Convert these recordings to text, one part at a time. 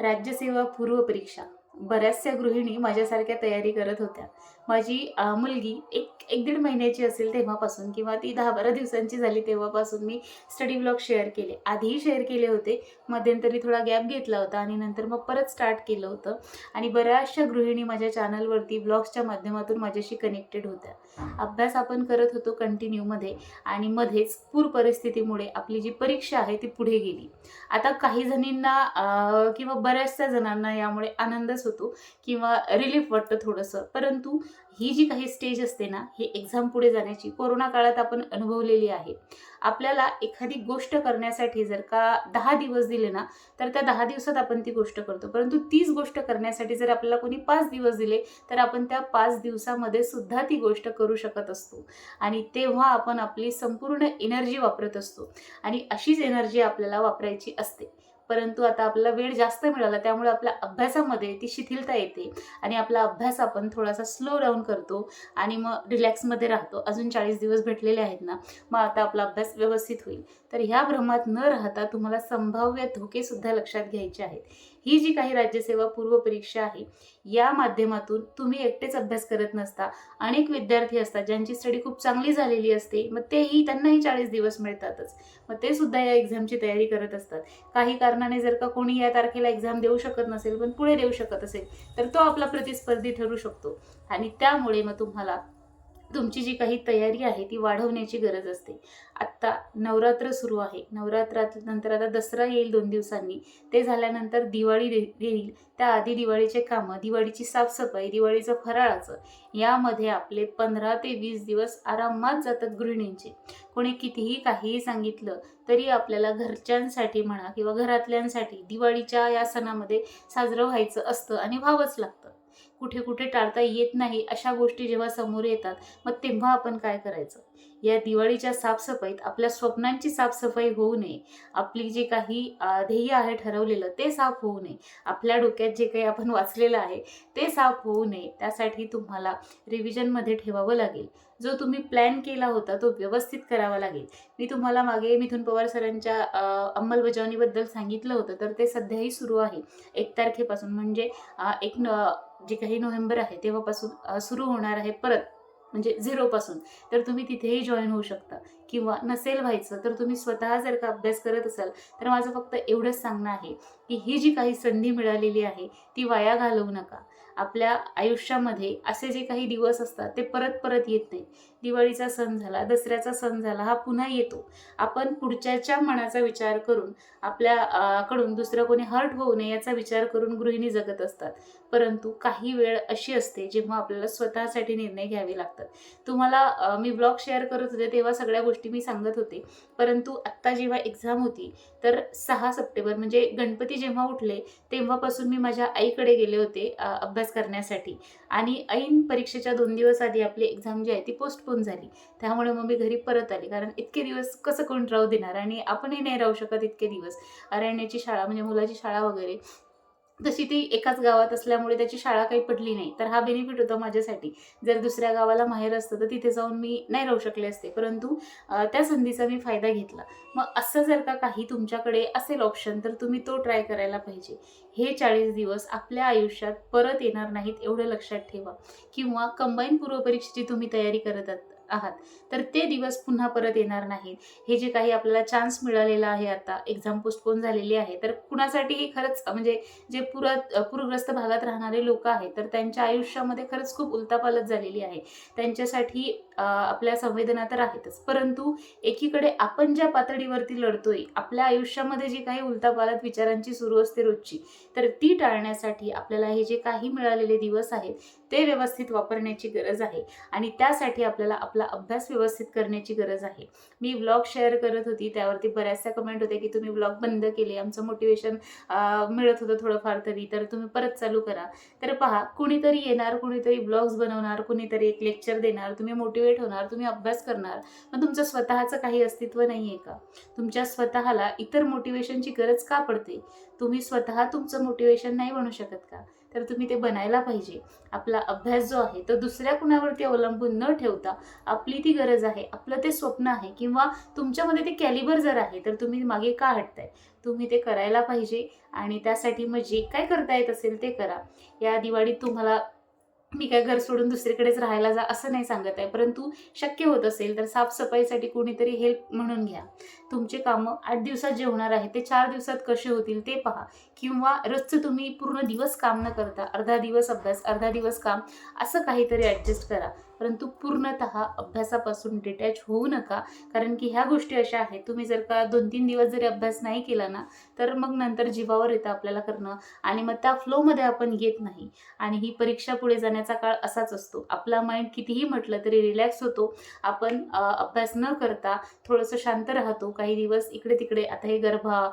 राज्यसेवा पूर्व परीक्षा. बऱ्याचशा गृहिणी माझ्यासारख्या तयारी करत होत्या. माझी मुलगी एक एक दीड महिन्याची असेल तेव्हापासून किंवा ती दहा बारा दिवसांची झाली तेव्हापासून मी स्टडी ब्लॉग शेअर केले. आधीही शेअर केले होते. मध्यंतरी थोडा गॅप घेतला होता आणि नंतर मग परत स्टार्ट केलं होतं. आणि बऱ्याचशा गृहिणी माझ्या चॅनलवरती ब्लॉग्सच्या माध्यमातून माझ्याशी कनेक्टेड होत्या. अभ्यास आपण करत होतो कंटिन्यूमध्ये आणि मध्येच पूर परिस्थितीमुळे आपली जी परीक्षा आहे ती पुढे गेली. आता काही जणींना किंवा बऱ्याचशा जणांना यामुळे आनंदच होतो किंवा रिलीफ वाटतं थोडंसं. परंतु ही जी काही स्टेज असते ना ही एक्झाम पुढे जाण्याची कोरोना काळात आपण अनुभवलेली आहे. आपल्याला एखादी गोष्ट करण्यासाठी जर का दहा दिवस दिले ना तर त्या दहा दिवसात आपण ती गोष्ट करतो. परंतु तीच गोष्ट करण्यासाठी जर आपल्याला कोणी पाच दिवस दिले तर आपण त्या पाच दिवसामध्ये सुद्धा ती गोष्ट करू शकत असतो. आणि तेव्हा आपण आपली संपूर्ण एनर्जी वापरत असतो. आणि अशीच एनर्जी आपल्याला वापरायची असते. परंतु आता आपला वेळ जास्त मिळाला त्यामुळे आपल्या अभ्यासामध्ये ती शिथिलता येते आणि आपला अभ्यास आपण थोडासा स्लो डाऊन करतो आणि मग रिलॅक्समध्ये राहतो. अजून चाळीस दिवस भेटलेले आहेत ना मग आता आपला अभ्यास व्यवस्थित होईल. तर ह्या भ्रमात न राहता तुम्हाला संभाव्य धोकेसुद्धा लक्षात घ्यायचे आहेत. ही जी काही राज्यसेवा पूर्व परीक्षा आहे या माध्यमातून तुम्ही एकटेच अभ्यास करत नसता. अनेक विद्यार्थी असतात ज्यांची स्टडी खूप चांगली झालेली असते मग तेही त्यांनाही चाळीस दिवस मिळतातच. मग ते सुद्धा या एक्झामची तयारी करत असतात. काही कारणाने जर का कोणी या तारखेला एक्झाम देऊ शकत नसेल पण पुढे देऊ शकत असेल तर तो आपला प्रतिस्पर्धी ठरू शकतो. आणि त्यामुळे मग तुम्हाला तुमची जी काही तयारी आहे ती वाढवण्याची गरज असते. आत्ता नवरात्र सुरू आहे. नवरात्रात नंतर आता दसरा येईल दोन दिवसांनी. ते झाल्यानंतर दिवाळी दे- येईल. त्याआधी दिवाळीचे कामं दिवाळीची साफसफाई दिवाळीचं फराळाचं यामध्ये आपले पंधरा ते वीस दिवस आरामात जातात गृहिणींचे. कोणी कितीही काहीही सांगितलं तरी आपल्याला घरच्यांसाठी म्हणा किंवा घरातल्यांसाठी दिवाळीच्या या सणामध्ये साजरं व्हायचं असतं आणि व्हावंच लागतं. कुठे कुठे टाळता येत नाही अशा गोष्टी जेव्हा समोर येतात मग तेव्हा आपण काय करायचं? या दिवाळीच्या साफसफाईत आपल्या स्वप्नांची साफसफाई होऊ नये. आपली जे काही ध्येय आहे ठरवलेलं ते साफ होऊ नये. आपल्या डोक्यात जे काही आपण वाचलेलं आहे ते साफ होऊ नये. त्यासाठी तुम्हाला रिव्हिजनमध्ये ठेवावं लागेल. जो तुम्ही प्लॅन केला होता तो व्यवस्थित करावा लागेल. मी तुम्हाला मागे मिथुन पवार सरांच्या अंमलबजावणीबद्दल सांगितलं होतं तर ते सध्याही सुरू आहे. एक तारखेपासून. म्हणजे एक न जे काही नोव्हेंबर आहे तेव्हापासून सुरू होणार आहे परत म्हणजे झिरोपासून तर तुम्ही तिथेही जॉईन होऊ शकता. किंवा नसेल व्हायचं तर तुम्ही स्वतः जर का अभ्यास करत असाल तर माझं फक्त एवढंच सांगणं आहे की ही जी काही संधी मिळालेली आहे ती वाया घालवू नका. आपल्या आयुष्यामध्ये असे जे काही दिवस असतात ते परत परत येत नाही दिवाळीचा सण झाला दसऱ्याचा सण झाला हा पुन्हा येतो. आपण पुढच्याच्या मनाचा विचार करून आपल्याकडून दुसरं कोणी हर्ट होऊ नये याचा विचार करून गृहिणी जगत असतात. परंतु काही वेळ अशी असते जेव्हा आपल्याला स्वतःसाठी निर्णय घ्यावे लागतात. तुम्हाला मी ब्लॉग शेअर करत होते तेव्हा सगळ्या गोष्टी मी सांगत होते. परंतु आत्ता जेव्हा एक्झाम होती तर सहा सप्टेंबर म्हणजे गणपती जेव्हा उठले तेव्हापासून मी माझ्या आईकडे गेले होते अभ्यास करण्यासाठी. आणि ऐन परीक्षेच्या दोन दिवस आधी आपली एक्झाम जी आहे ती पोस्टपोन झाली. त्यामुळे मग मी घरी परत आले. कारण इतके दिवस कसं कोण राहू देणार? आणि आपणही नाही राहू शकत इतके दिवस. अरण्याची शाळा म्हणजे मुलाची शाळा वगैरे तशी ती एकाच गावात असल्यामुळे त्याची शाळा काही पडली नाही तर हा बेनिफिट होता माझ्यासाठी. जर दुसऱ्या गावाला माहेर असतं तर तिथे जाऊन मी नाही राहू शकले असते. परंतु त्या संधीचा मी फायदा घेतला. मग असं जर का काही तुमच्याकडे असेल ऑप्शन तर तुम्ही तो ट्राय करायला पाहिजे. हे चाळीस दिवस आपल्या आयुष्यात परत येणार नाहीत एवढं लक्षात ठेवा. किंवा कंबाईन पूर्व परीक्षेची तुम्ही तयारी करत आहात- तर ते दिवस पुन्हा परत येणार नाहीत. हे जे काही आपल्याला चान्स मिळालेला आहे आता एक्झाम पोस्टपोन झालेली आहे तर कुणासाठीही खरंच म्हणजे जे पुरात पूरग्रस्त भागात राहणारे लोक आहेत तर त्यांच्या आयुष्यामध्ये खरंच खूप उलतापालत झालेली आहे. त्यांच्यासाठी आपल्या संवेदना तर आहेतच. परंतु एकीकडे आपण ज्या पातळीवरती लढतोय आपल्या आयुष्यामध्ये जी काही उलतापालत विचारांची सुरू असते रोजची तर ती टाळण्यासाठी आपल्याला हे जे काही मिळालेले दिवस आहेत ते व्यवस्थित वापरण्याची गरज आहे. आणि त्यासाठी आपल्याला आपला अभ्यास व्यवस्थित करण्याची गरज आहे. मी ब्लॉग शेअर करत होती. त्यावरती बऱ्याचशा कमेंट होत्या की तुम्ही ब्लॉग बंद केले. आमचं मोटिवेशन मिळत होतं थोडंफार तरी. तर तुम्ही परत चालू करा. तर पहा कुणीतरी येणार कुणीतरी ब्लॉग्स बनवणार कुणीतरी एक लेक्चर देणार. तुम्ही मोटिवेट होणार तुम्ही अभ्यास करणार. मग तुमचं स्वतःचं काही अस्तित्व नाही आहे का? तुमच्या स्वतःला इतर मोटिवेशनची गरज का पडते? तुम्ही स्वतः तुमचं मोटिवेशन नाही बनू शकत का? तर तुम्ही ते बनायला पाहिजे. आपला अभ्यास जो आहे तो दुसऱ्या कुणावरती अवलंबून न ठेवता आपली ती गरज आहे आपलं ते स्वप्न आहे किंवा तुमच्यामध्ये ते कॅलिबर जर आहे तर तुम्ही मागे का हटताय? तुम्ही ते करायला पाहिजे आणि त्यासाठी मग जे काय करता येत असेल ते करा. या दिवाळीत तुम्हाला मी काय घर सोडून दुसरीकडेच राहायला जा असं नाही सांगत आहे परंतु शक्य होत असेल तर साफसफाईसाठी कोणीतरी हेल्प म्हणून घ्या. तुमचे कामं आठ दिवसात जे होणार आहे ते चार दिवसात कसे होतील ते पहा. किंवा रोजचं तुम्ही पूर्ण दिवस काम न करता अर्धा दिवस अभ्यास अर्धा दिवस काम असं काहीतरी ॲडजस्ट करा. परंतु पूर्णतः अभ्यासापासून डिटॅच होऊ नका. कारण की ह्या गोष्टी अशा आहेत तुम्ही जर का दोन तीन दिवस जरी अभ्यास नाही केला ना तर मग नंतर जीवावर येतं आपल्याला करणं आणि मग त्या फ्लोमध्ये आपण येत नाही. आणि ही परीक्षा पुढे जाण्याचा काळ असाच असतो. आपला माइंड कितीही म्हटलं तरी रिलॅक्स होतो. आपण अभ्यास न करता थोडंसं शांत राहतो. काही दिवस इकडे तिकडे आता हे गरबा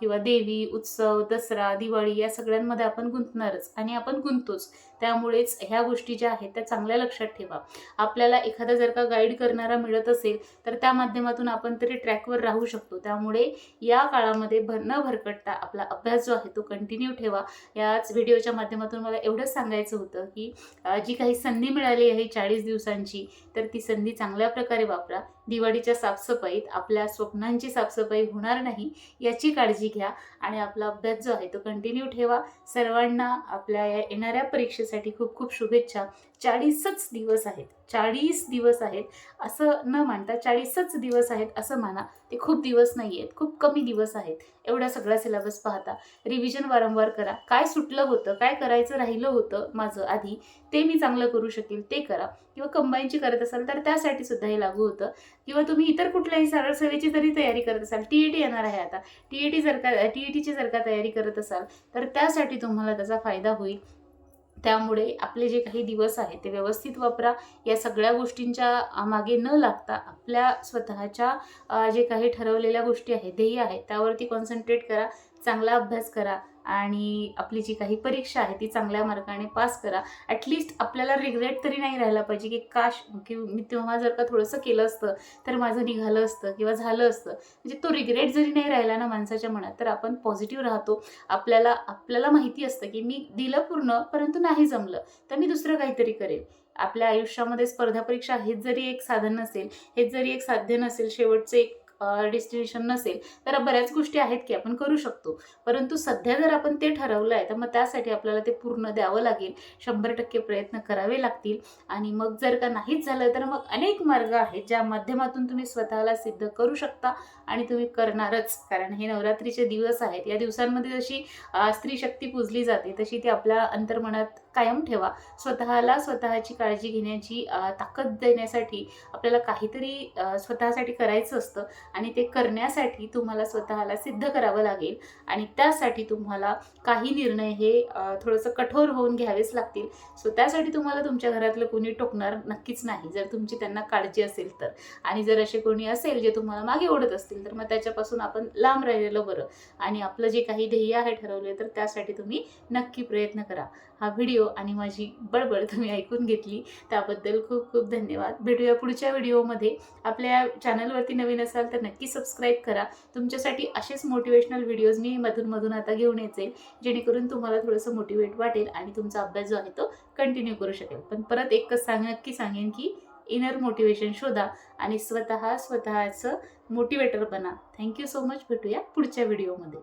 किंवा देवी उत्सव दसरा दसरा दिवाळी या सगळ्यांमध्ये आपण गुंतणारच आणि आपण गुंततोच त्यामुळेच ह्या गोष्टी ज्या आहेत त्या चांगल्या लक्षात ठेवा. आपल्याला एखादा जर का गाईड करणारा मिळत असेल तर त्या माध्यमातून आपण तरी ट्रॅकवर राहू शकतो. त्यामुळे या काळामध्ये भर न भरकटता आपला अभ्यास जो आहे तो कंटिन्यू ठेवा. याच व्हिडिओच्या माध्यमातून मला एवढंच सांगायचं होतं की जी काही संधी मिळाली आहे चाळीस दिवसांची तर ती संधी चांगल्या प्रकारे वापरा. दिवाळीच्या साफसफाईत आपल्या स्वप्नांची साफसफाई होणार नाही याची काळजी घ्या. आणि आपला अभ्यास जो आहे तो कंटिन्यू ठेवा. सर्वांना आपल्या या येणाऱ्या परीक्षेसाठी खूप खूप शुभेच्छा. चाळीसच दिवस आहेत. चाळीस दिवस आहेत असं न मानता चाळीसच दिवस आहेत असं माना. ते खूप दिवस नाही आहेत खूप कमी दिवस आहेत. एवढा सगळा सिलेबस पाहता. रिव्हिजन वारंवार करा. काय सुटलं होतं काय करायचं राहिलं होतं माझं आधी ते मी चांगलं करू शकेल ते करा. किंवा कंबाईनची करत असाल तर त्यासाठी सुद्धा हे लागू होतं. किंवा तुम्ही इतर कुठल्याही सरळ सेवेची जरी तयारी करत असाल. टी ई टी येणार आहे आता. टी ई टी जर का टी ई टीची जर का तयारी करत असाल तर त्यासाठी तुम्हाला त्याचा फायदा होईल. त्यामुळे आपले जे काही दिवस आहेत ते व्यवस्थित वापरा. या सगळ्या गोष्टींच्या मागे न लागता आपल्या स्वतःच्या जे काही ठरवलेल्या गोष्टी आहेत ध्येय आहेत त्यावरती कॉन्सन्ट्रेट करा चांगला अभ्यास करा. आणि आपली जी काही परीक्षा आहे ती चांगल्या मार्गाने पास करा. ॲटलिस्ट आपल्याला रिग्रेट तरी नाही राहिला पाहिजे की काश की मी तेव्हा जर का थोडंसं केलं असतं तर माझं निघालं असतं किंवा झालं असतं. म्हणजे तो रिग्रेट जरी नाही राहिला ना माणसाच्या मनात तर आपण पॉझिटिव्ह राहतो. आपल्याला आपल्याला माहिती असतं की मी दिलं पूर्ण परंतु नाही जमलं तर मी दुसरं काहीतरी करेल. आपल्या आयुष्यामध्ये स्पर्धा परीक्षा हेच जरी एक साधन नसेल हेच जरी एक साध्य नसेल शेवटचे एक डेस्टिनेशन नसेल तर बऱ्याच गोष्टी आहेत की आपण करू शकतो. परंतु सध्या जर आपण ते ठरवलं आहे तर मग त्यासाठी आपल्याला ते पूर्ण द्यावं लागेल. शंभर टक्के प्रयत्न करावे लागतील. आणि मग जर का नाहीच झालं तर मग अनेक मार्ग आहेत ज्या माध्यमातून तुम्ही स्वतःला सिद्ध करू शकता आणि तुम्ही करणारच. कारण हे नवरात्रीचे दिवस आहेत. या दिवसांमध्ये जशी स्त्री शक्ती पूजली जाते तशी ती आपल्या अंतर्मनात कायम ठेवा. स्वतःला स्वतःची काळजी घेण्याची ताकद देण्यासाठी आपल्याला काहीतरी स्वतःसाठी करायचं असतं आणि ते करण्यासाठी तुम्हाला स्वतःला सिद्ध करावं लागेल आणि त्यासाठी तुम्हाला काही निर्णय हे थोडंसं कठोर होऊन घ्यावेच लागतील. सो त्यासाठी तुम्हाला तुमच्या घरातलं कोणी टोकणार नक्कीच नाही. जर तुमची त्यांना काळजी असेल तर. आणि जर असे कोणी असेल जे तुम्हाला मागे ओढत असतील तर मग त्याच्यापासून आपण लांब राहिलेलं बरं. आणि आपलं जे काही ध्येय आहे ठरवले तर त्यासाठी तुम्ही नक्की प्रयत्न करा. हा व्हिडिओ आणि माझी बडबड तुम्ही ऐकून घेतली त्याबद्दल खूप खूप धन्यवाद. भेटूया पुढच्या व्हिडिओमध्ये आपल्या चॅनलवरती नवीन असाल तर नक्की सबस्क्राईब करा. तुमच्यासाठी असेच मोटिवेशनल व्हिडिओज मी मधून मधून आता घेऊन येते जेणेकरून तुम्हाला थोडंसं मोटिवेट वाटेल आणि तुमचा अभ्यास जो आहे तो कंटिन्यू करू शकेल. पण परत एकच सांग नक्की सांगेन की इनर मोटिवेशन शोधा आणि स्वतः स्वतःचं मोटिवेटर बना. थँक्यू सो मच भेटूया पुढच्या व्हिडिओमध्ये